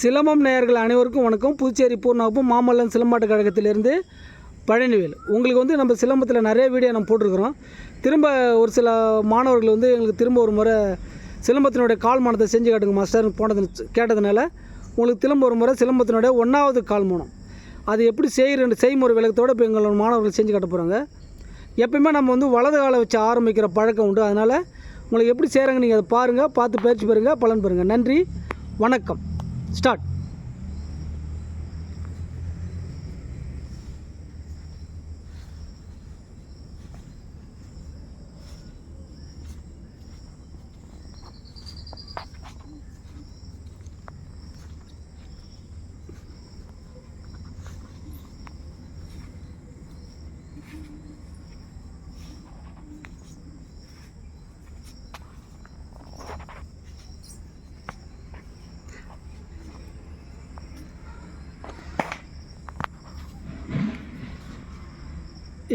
சிலம்பம் நேயர்கள் அனைவருக்கும் வணக்கம். புதுச்சேரி பூர்ணாவும் மாமல்லன் சிலம்பாட்டு கழகத்திலிருந்து பழனிவேல். உங்களுக்கு வந்து நம்ம சிலம்பத்தில் நிறைய வீடியோ நம்ம போட்டிருக்கிறோம். திரும்ப ஒரு சில மாணவர்கள் வந்து எங்களுக்கு திரும்ப ஒரு முறை சிலம்பத்தினுடைய கால் மானத்தை செஞ்சு காட்டுங்க மாஸ்டர் போனது கேட்டதுனால உங்களுக்கு திரும்ப ஒரு முறை சிலம்பத்தினுடைய ஒன்றாவது கால்மானம். அது எப்படி செய்கிற செய்முறை விளக்கத்தோடு இப்போ எங்களோட மாணவர்கள் செஞ்சு காட்ட போகிறாங்க எப்பயுமே நம்ம வந்து வலது காலை வச்சு ஆரம்பிக்கிற பழக்கம் உண்டு. அதனால் உங்களுக்கு எப்படி செய்கிறாங்க நீங்கள் அதை பாருங்கள் பார்த்து பயிற்சி பெறுங்க பலன் பெறுங்க. நன்றி வணக்கம். start.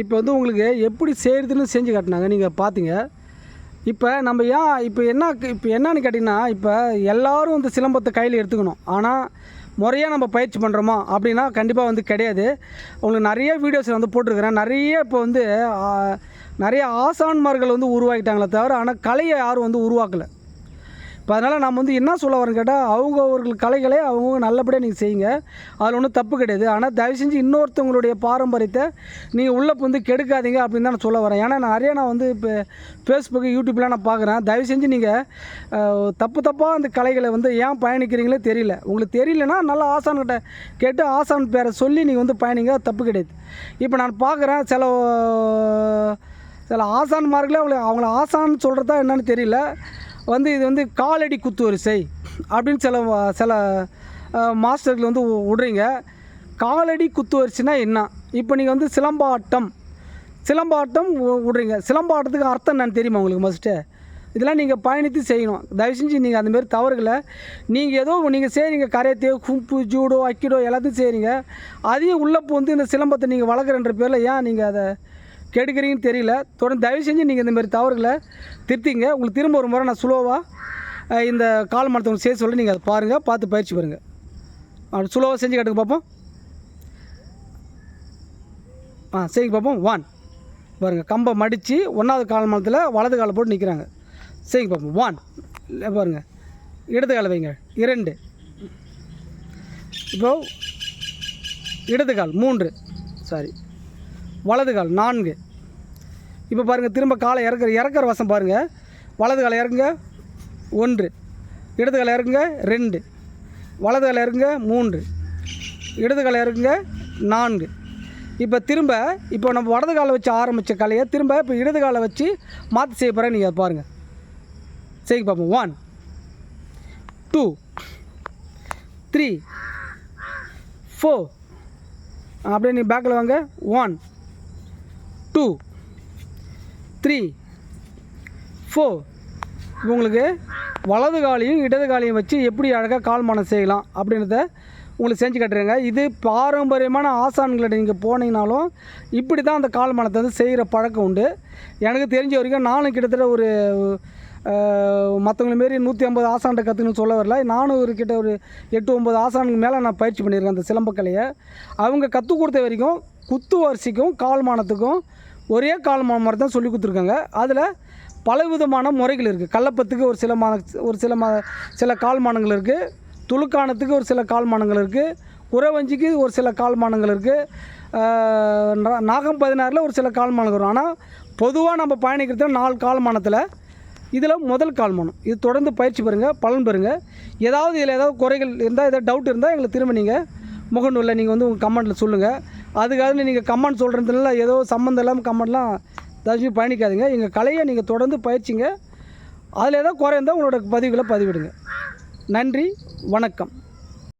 இப்போ வந்து உங்களுக்கு எப்படி செய்கிறதுன்னு செஞ்சு காட்டினாங்க நீங்கள் பார்த்தீங்க இப்போ நம்ம ஏன் இப்போ என்ன இப்போ என்னன்னு கேட்டிங்கன்னா இப்போ எல்லோரும் வந்து சிலம்பத்தை கையில் எடுத்துக்கணும். ஆனால் முறையாக நம்ம பயிற்சி பண்ணுறோமா அப்படின்னா கண்டிப்பாக வந்து கிடையாது. உங்களுக்கு நிறைய வீடியோஸில் வந்து போட்டிருக்கிறேன். நிறைய இப்போ வந்து நிறைய ஆசான்மார்கள் வந்து உருவாக்கிட்டாங்களே தவிர ஆனால் கலையை யாரும் வந்து உருவாக்கலை. இப்போ அதனால் நம்ம வந்து என்ன சொல்ல வரேன்னு கேட்டால் அவங்க அவர்கள் கலைகளை அவங்க நல்லபடியாக நீங்கள் செய்யுங்க. அதில் ஒன்றும் தப்பு கிடையாது. ஆனால் தயவு செஞ்சு இன்னொருத்தவங்களுடைய பாரம்பரியத்தை நீங்கள் உள்ளே வந்து கெடுக்காதீங்க அப்படின்னு தான் நான் சொல்ல வரேன். ஏன்னா நான் நிறைய நான் வந்து இப்போ ஃபேஸ்புக்கு யூடியூப்லாம் நான் பார்க்குறேன் தயவு செஞ்சு நீங்கள் தப்பு தப்பாக அந்த கலைகளை வந்து ஏன் பயணிக்கிறீங்களே தெரியல. உங்களுக்கு தெரியலனா நல்லா ஆசான்கிட்ட கேட்டு ஆசான் பேரை சொல்லி நீங்கள் வந்து பயணிங்க. தப்பு கிடையாது. இப்போ நான் பார்க்குறேன் சில சில ஆசான்மார்களே அவங்கள அவங்கள ஆசான் சொல்கிறதா என்னன்னு தெரியல. வந்து இது வந்து காலடி குத்து வரிசை அப்படின்னு சில சில மாஸ்டர்கள் வந்து விடுறீங்க காலடி குத்து வரிசைனா என்ன? இப்போ நீங்கள் வந்து சிலம்பாட்டம் சிலம்பாட்டம் விடுறீங்க சிலம்பாட்டத்துக்கு அர்த்தம் என்னன்னு தெரியுமா உங்களுக்கு மஸ்ட்டு இதெல்லாம் நீங்கள் பயணித்து செய்யணும். தயவு செஞ்சு நீங்கள் அந்தமாரி தவறுகளை நீங்கள் ஏதோ நீங்கள் செய்கிறீங்க கரையத்தே கும்பு ஜூடோ அக்கிடோ எல்லாத்தையும் செய்கிறீங்க அதையும் உள்ளே வந்து இந்த சிலம்பத்தை நீங்கள் வளர்க்குறன்ற பேரில் ஏன் நீங்கள் அதை கெடுக்கிறீங்கன்னு தெரியல. தொடர்ந்து தயவு செஞ்சு நீங்கள் இந்தமாரி தவறுகளை திருத்திங்க. உங்களுக்கு திரும்ப ஒரு முறை நான் சுலோவாக இந்த கால் மரத்தவங்க செய்ய சொல்லி நீங்கள் அதை பாருங்கள் பார்த்து பயிற்சி பாருங்கள் அப்படி சுலோவாக செஞ்சு கட்டுங்க பார்ப்போம் ஆ சரிங்க பார்ப்போம் ஒன் பாருங்கள் கம்பை மடித்து ஒன்றாவது கால் மரத்தில் வலது காலை போட்டு நிற்கிறாங்க சரிங்க பார்ப்போம் ஒன் இல்லை பாருங்கள் இடது காலை வைங்க. இரண்டு. இப்போது இடது கால். மூன்று. சாரி வலது கால் நான்கு. இப்போ பாருங்கள் திரும்ப காலை இறக்குற இறக்குற வசம் பாருங்கள் வலது காலை இறக்குங்க ஒன்று. இடது காலை இறக்குங்க ரெண்டு. வலது காலை இறக்குங்க மூன்று. இடது காலை இறக்குங்க நான்கு. இப்போ திரும்ப இப்போ நம்ம வலது காலை வச்சு ஆரம்பித்த கலையை திரும்ப இப்போ இடது காலை வச்சு மாற்றி செய்ய போகிறேன் நீங்கள் அதை பாருங்கள் செய்ய பார்ப்போம். ஒன் டூ த்ரீ ஃபோர் அப்படியே நீ பேக்கில் வாங்க. ஒன் டூ த்ரீ ஃபோர் உங்களுக்கு வலது காலையும் இடது காலையும் வச்சு எப்படி அழகாக கால்மானம் செய்யலாம் அப்படின்றத உங்களுக்கு செஞ்சு காட்டுறேங்க. இது பாரம்பரியமான ஆசான்களை நீங்கள் போனீங்கனாலும் இப்படி தான் அந்த கால்மானத்தை வந்து செய்கிற பழக்கம் உண்டு. எனக்கு தெரிஞ்ச வரைக்கும் நானும் கிட்டத்தட்ட ஒரு மற்றவங்கள மாரி நூற்றி ஐம்பது ஆசான்கிட்ட கற்றுக்கணும்னு சொல்ல வரல. நானும் ஒரு கிட்ட ஒரு எட்டு ஒம்பது ஆசானுக்கு மேலே நான் பயிற்சி பண்ணியிருக்கேன் அந்த சிலம்பக்கலையை. அவங்க கற்றுக் கொடுத்த வரைக்கும் குத்து வரிசைக்கும் கால்மானத்துக்கும் ஒரே கால்மானம் மாதிரி தான் சொல்லி கொடுத்துருக்காங்க. அதில் பலவிதமான முறைகள் இருக்குது கள்ளப்பத்துக்கு ஒரு சில மா ஒரு சில மா சில கால்மானங்கள் இருக்குது துளுக்கானத்துக்கு ஒரு சில கால்மானங்கள் இருக்குது குறவஞ்சிக்கு ஒரு சில கால்மானங்கள் இருக்குது நாகம் பதினாறில் ஒரு சில கால்மானங்கள் வரும். ஆனால் பொதுவாக நம்ம பயணிக்கிறது நாலு கால்மானத்தில் இதில் முதல் கால்மானம் இது தொடர்ந்து பயிற்சி பெறுங்கள் பலன் பெறுங்க. ஏதாவது இதில் ஏதாவது குறைகள் இருந்தால் ஏதாவது டவுட் இருந்தால் எங்களுக்கு திரும்ப நீங்கள் முகநூலில் நீங்கள் வந்து உங்கள் கமெண்ட்டில் சொல்லுங்கள் அதுக்காக நீங்கள் கமெண்ட் சொல்கிறதுனால ஏதோ சம்மந்தம் இல்லாமல் கமெண்ட்லாம் தயவுசெய்து பயணிக்காதீங்க. எங்கள் கலையை நீங்கள் தொடர்ந்து பயிற்சிங்க. அதில் ஏதாவது குறைந்தால் உங்களோட பதிவுகளை பதிவிடுங்க. நன்றி வணக்கம்.